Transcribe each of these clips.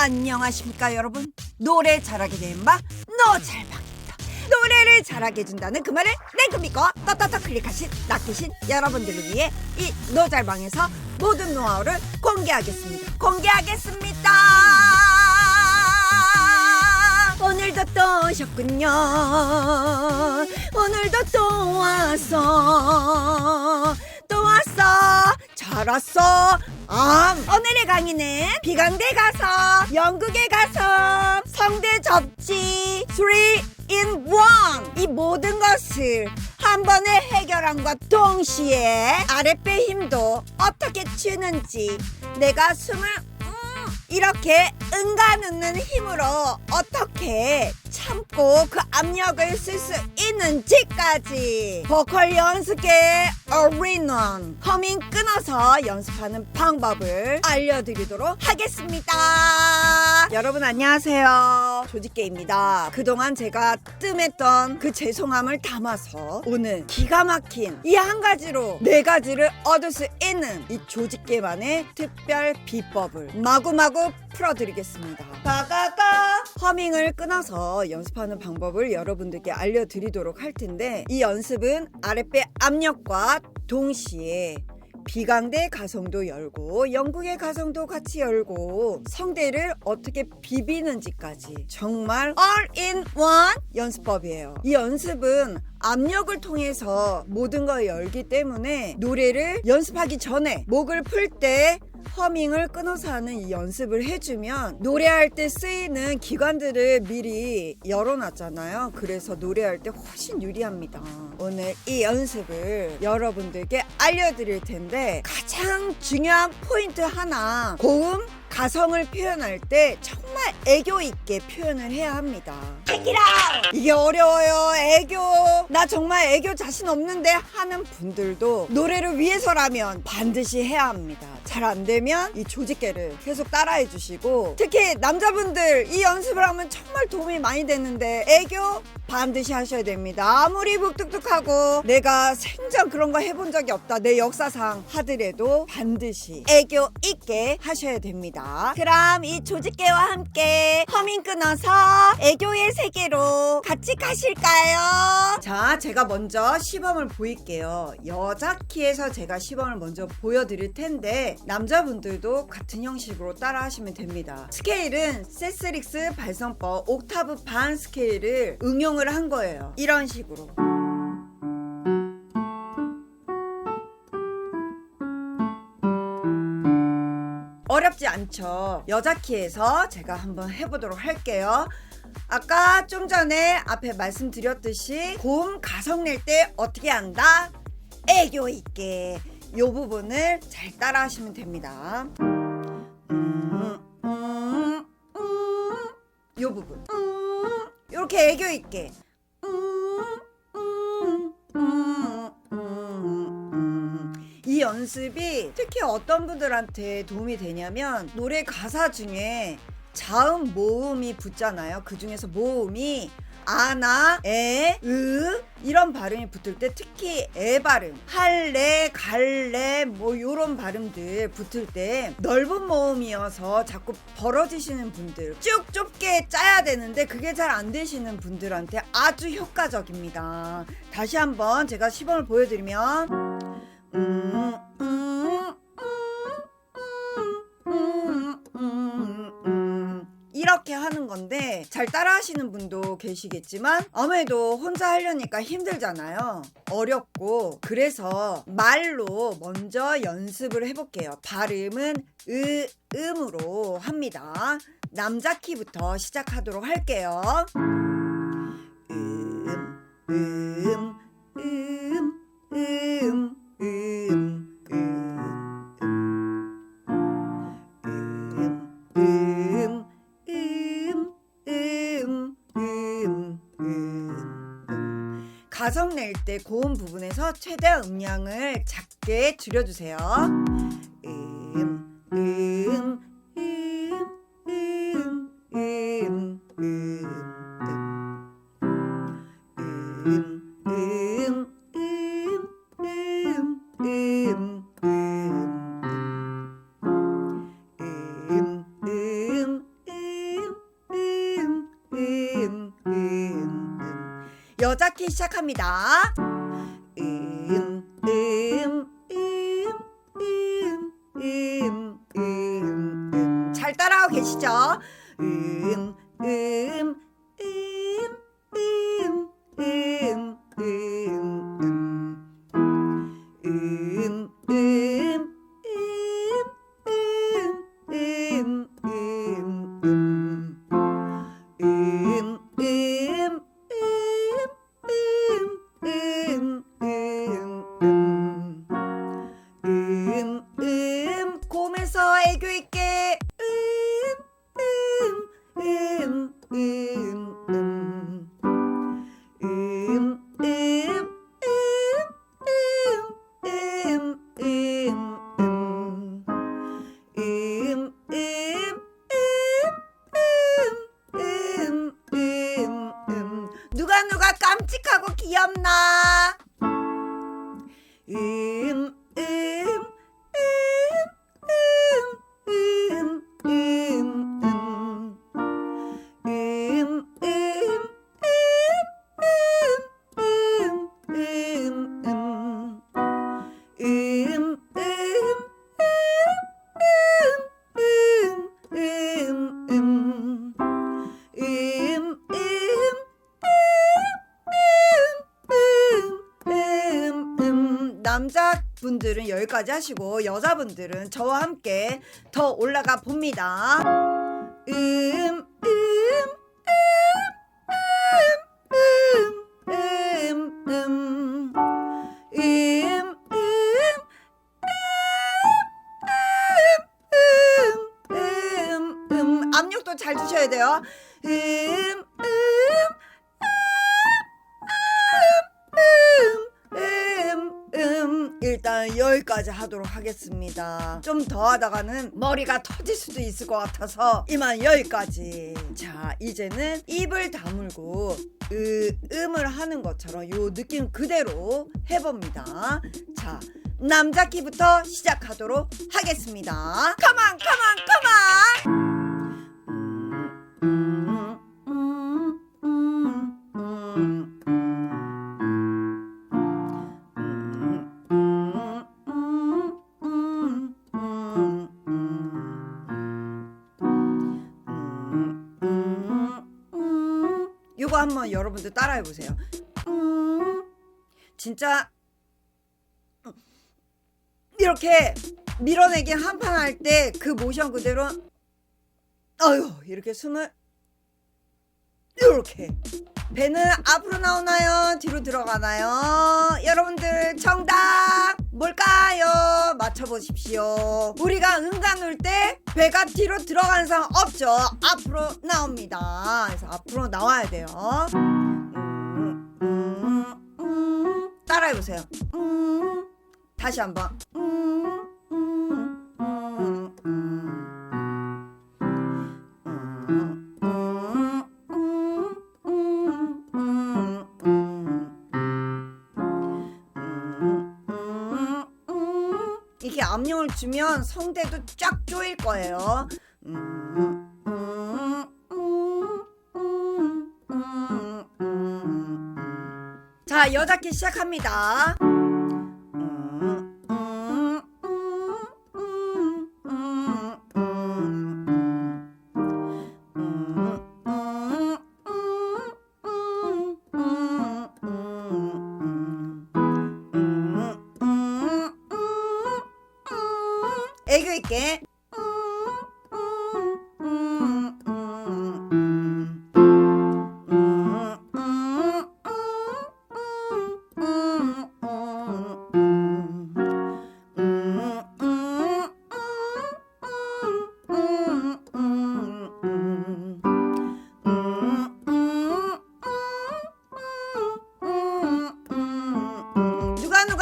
안녕하십니까 여러분. 노래 잘하게 된바 노잘방입니다. 노래를 잘하게 해준다는 그 말을 냉큼 믿고 떳떳떳 클릭하신 낚이신 여러분들을 위해 이 노잘방에서 모든 노하우를 공개하겠습니다. 공개하겠습니다! 오늘도 또 오셨군요. 오늘도 또 와서 왔어? 암 오늘의 강의는 비강대 가서 영국에 가서 성대 접지 3 in 1이 모든 것을 한 번에 해결함과 동시에 아랫배 힘도 어떻게 주는지 내가 숨을 음 이렇게 응가누는 힘으로 어떻게 참고 그 압력을 쓸 수 있는지까지 보컬 연습계 어리넌 허밍 끊어서 연습하는 방법을 알려드리도록 하겠습니다. 여러분 안녕하세요. 조직계입니다. 그동안 제가 뜸했던 그 죄송함을 담아서 오늘 기가 막힌 이 한 가지로 네 가지를 얻을 수 있는 이 조직계만의 특별 비법을 마구마구 풀어드리겠습니다. 가가가 허밍을 끊어서 연습하는 방법을 여러분들께 알려드리도록 할 텐데 이 연습은 아랫배 압력과 동시에 비강대 가성도 열고 영국의 가성도 같이 열고 성대를 어떻게 비비는지까지 정말 all in one 연습법이에요. 이 연습은 압력을 통해서 모든 걸 열기 때문에 노래를 연습하기 전에 목을 풀 때 허밍을 끊어서 하는 이 연습을 해주면 노래할 때 쓰이는 기관들을 미리 열어놨잖아요. 그래서 노래할 때 훨씬 유리합니다. 오늘 이 연습을 여러분들께 알려드릴 텐데 가장 중요한 포인트 하나 고음 가성을 표현할 때 정말 애교 있게 표현을 해야 합니다. 이게 어려워요. 애교. 나 정말 애교 자신 없는데 하는 분들도 노래를 위해서라면 반드시 해야 합니다. 잘 안 되면 이 조직계를 계속 따라해 주시고 특히 남자분들 이 연습을 하면 정말 도움이 많이 되는데 애교 반드시 하셔야 됩니다. 아무리 묵뚝뚝하고 내가 생전 그런 거 해본 적이 없다. 내 역사상 하더라도 반드시 애교 있게 하셔야 됩니다. 그럼 이 조직계와 함께 허밍 끊어서 애교의 세계로 같이 가실까요? 자, 제가 먼저 시범을 보일게요. 여자 키에서 제가 시범을 먼저 보여드릴 텐데 남자분들도 같은 형식으로 따라 하시면 됩니다. 스케일은 세스릭스 발성법 옥타브 반 스케일을 응용을 한 거예요. 이런 식으로. 어렵지 않죠. 여자 키에서 제가 한번 해보도록 할게요. 아까 좀 전에 앞에 말씀드렸듯이 고음 가성 낼 때 어떻게 한다? 애교 있게 요 부분을 잘 따라 하시면 됩니다. 음, 음, 음, 요 부분. 음, 요렇게 애교 있게. 이 연습이 특히 어떤 분들한테 도움이 되냐면 노래 가사 중에 자음 모음이 붙잖아요. 그 중에서 모음이 아나, 에, 으 이런 발음이 붙을 때 특히 에 발음, 할래, 갈래 뭐 요런 발음들 붙을 때 넓은 모음이어서 자꾸 벌어지시는 분들 쭉 좁게 짜야 되는데 그게 잘 안 되시는 분들한테 아주 효과적입니다. 다시 한번 제가 시범을 보여드리면 음, 음, 잘 따라 하시는 분도 계시겠지만 아무래도 혼자 하려니까 힘들잖아요. 어렵고 그래서 말로 먼저 연습을 해볼게요. 발음은 으, 음으로 합니다. 남자 키부터 시작하도록 할게요. 가성 낼 때 고음 부분에서 최대한 음량을 작게 줄여주세요. 음, 음, 여자 키 시작합니다. 음, 음, 음, 음, 음, 음, 음. 잘 따라하고 계시죠? 음, 음, 분들은 여기까지 하시고 여자분들은 저와 함께 더 올라가 봅니다. 음, 음, 음, 음, 음, 음. 음, 음, 음, 음, 음. 압력도 잘 주셔야 돼요. 음, 음, 음, 여기까지 하도록 하겠습니다. 좀 더 하다가는 머리가 터질 수도 있을 것 같아서 이만 여기까지. 자, 이제는 입을 다물고 으, 음을 하는 것처럼 요 느낌 그대로 해봅니다. 자, 남자 키부터 시작하도록 하겠습니다. 컴온, 컴온, 컴온! 한번 여러분들 따라해 보세요. 음, 진짜 이렇게 밀어내기 한판 할 때 그 모션 그대로 아유 이렇게 숨을 이렇게 배는 앞으로 나오나요? 뒤로 들어가나요? 여러분들 정답 뭘까요? 맞춰보십시오. 우리가 놀때 배가 뒤로 들어가는 상황 없죠. 앞으로 나옵니다. 그래서 앞으로 나와야 돼요. 음, 음, 음. 따라해보세요. 음, 다시 한번. 음, 음, 압력을 주면 성대도 쫙 조일 거예요. 자, 여자키 시작합니다.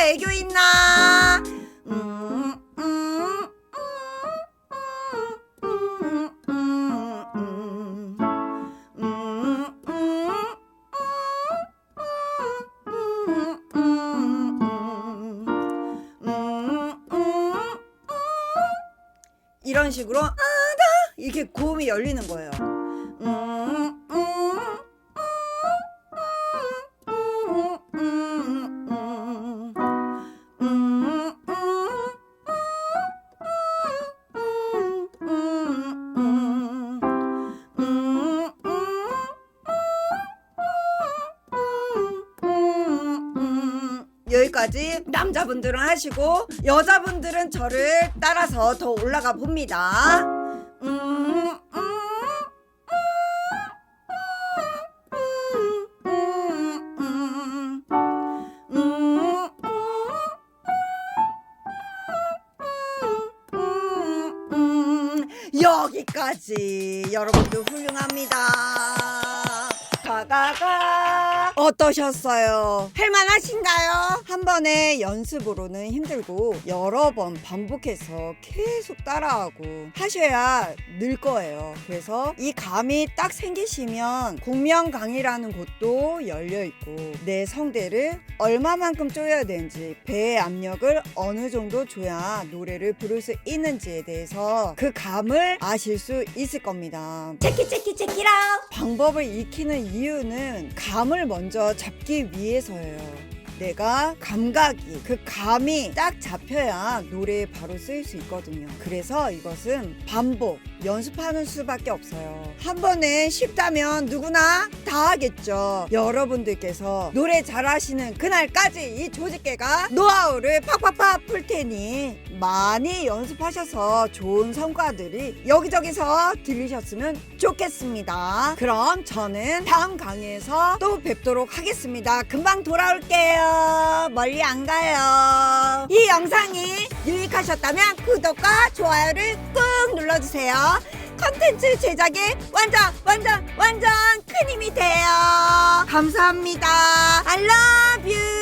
애교 있나? 이런 식으로 아다 이렇게 고음이 열리는 거예요. 여기까지 남자분들은 하시고 여자분들은 저를 따라서 더 올라가 봅니다. 음, 음, 음, 음, 음, 음, 음, 음, 음, 여기까지 여러분들 훌륭합니다. 가가가 어떠셨어요? 할만하신가요? 한 번의 연습으로는 힘들고 여러 번 반복해서 계속 따라하고 하셔야 늘 거예요. 그래서 이 감이 딱 생기시면 공명강이라는 곳도 열려 있고 내 성대를 얼마만큼 조여야 되는지 배의 압력을 어느 정도 줘야 노래를 부를 수 있는지에 대해서 그 감을 아실 수 있을 겁니다. 체키 체키 체키라 방법을 익히는 이유는 감을 먼저 잡기 위해서예요. 내가 감각이 그 감이 딱 잡혀야 노래에 바로 쓰일 수 있거든요. 그래서 이것은 반복 연습하는 수밖에 없어요. 한 번에 쉽다면 누구나 다 하겠죠. 여러분들께서 노래 잘하시는 그날까지 이 조직계가 노하우를 팍팍팍 풀 테니 많이 연습하셔서 좋은 성과들이 여기저기서 들리셨으면 좋겠습니다. 그럼 저는 다음 강의에서 또 뵙도록 하겠습니다. 금방 돌아올게요. 멀리 안 가요. 이 영상이 유익하셨다면 구독과 좋아요를 꾹 눌러주세요. 컨텐츠 제작에 완전 완전 완전 큰 힘이 돼요. 감사합니다. I love you.